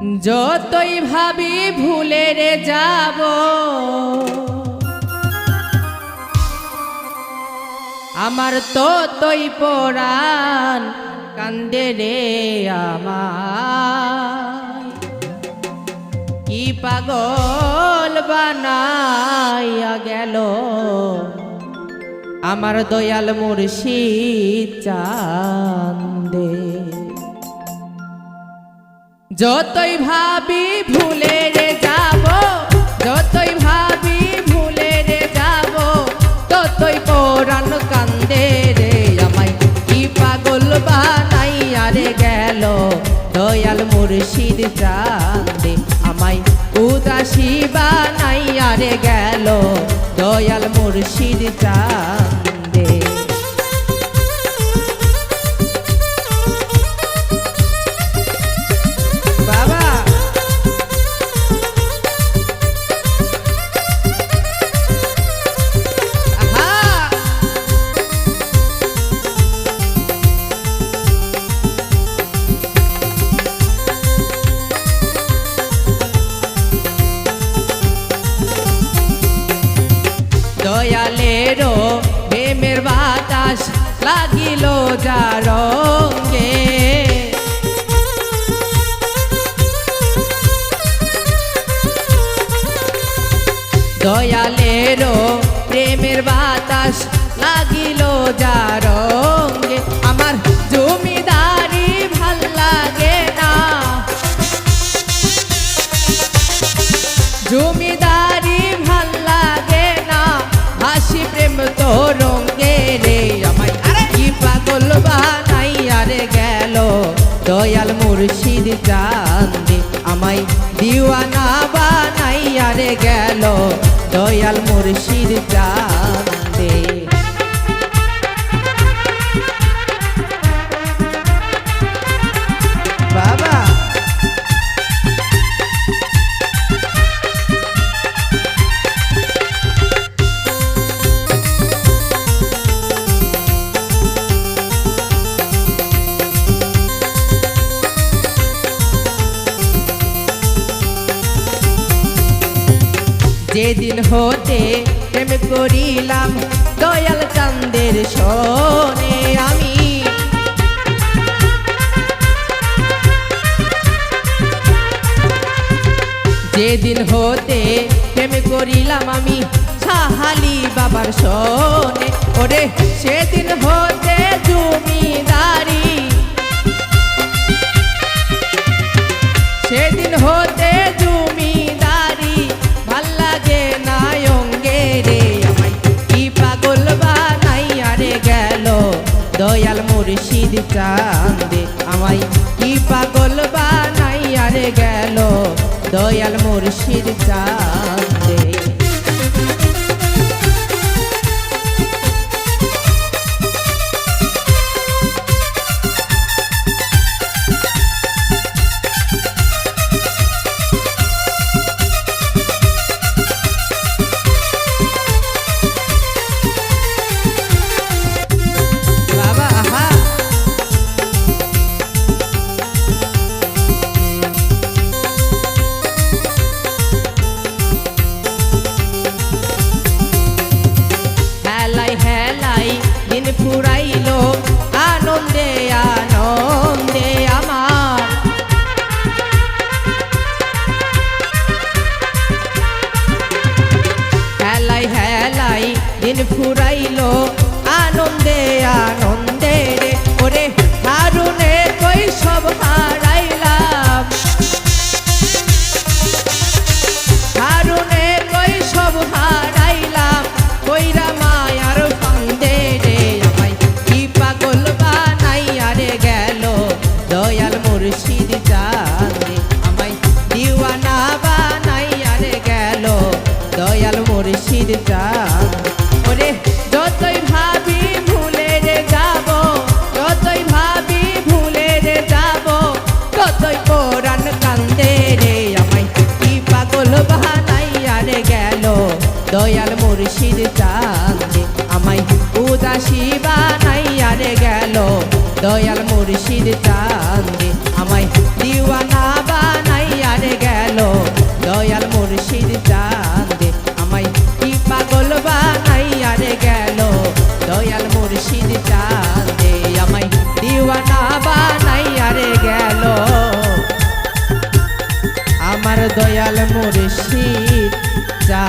যতই ভাবি ভুলে রে যাব। আমার ততই পরাণ কান্দে রে আমার কি পাগল বানাইয়া গেল। আমার দয়াল মুর্শিদ চান্দে। যতই ভাবি ভুলে রে যাব, যতই ভাবি ভুলে রে যাব, ততই পরাণ কান্দে রে আমায়। কি পাগল বানাইয়া আরে গেল দয়াল মুর্শিদ চান্দে আমায়। উদাসী বানাইয়া আরে গেল দয়াল মুর্শিদ চান্দে দয়ালেরও প্রেমের বাতাস লাগিল যা রঙ্গে দয়ালেরও প্রেমের বাতাস লাগিল যা রঙ্গে আমার দয়াল মুর্শিদ চান্দে আমায় দিওয়ানা বানাইয়া রে গেল। দয়াল মুর্শিদ চান্দে যেদিন হতে প্রেম করিলাম, দয়াল চান্দের সনে আমি। যেদিন হতে প্রেম করিলাম আমি, সাহালি বাবার সনে ওরে মুর্শিদ চান্দে আমায় কি পাগল বানাইয়া আরে গেল দয়াল মুর্শিদ চান্দে ফুরাইলো আনন্দে আনন্দে আমার। হেলাই হেলাই দিন ফুরাইলো পাখির ডাক ওরে যতই ভাবি ভুলে রে যাব, যতই ভাবি ভুলে রে যাব যতই কোরআন কান্দে রে আমায়। কি পাগল বাহানাইয়া রে গেল দয়াল মুর্শিদ চান্দে আমায় উদাসী বানাইয়া রে গেল দয়াল মুর্শিদ চান্দে আমায় দিওয়ানা বানাইয়া রে গেল দয়াল মুর্শিদ চান্দ আমার দয়াল মুর্শিদ চা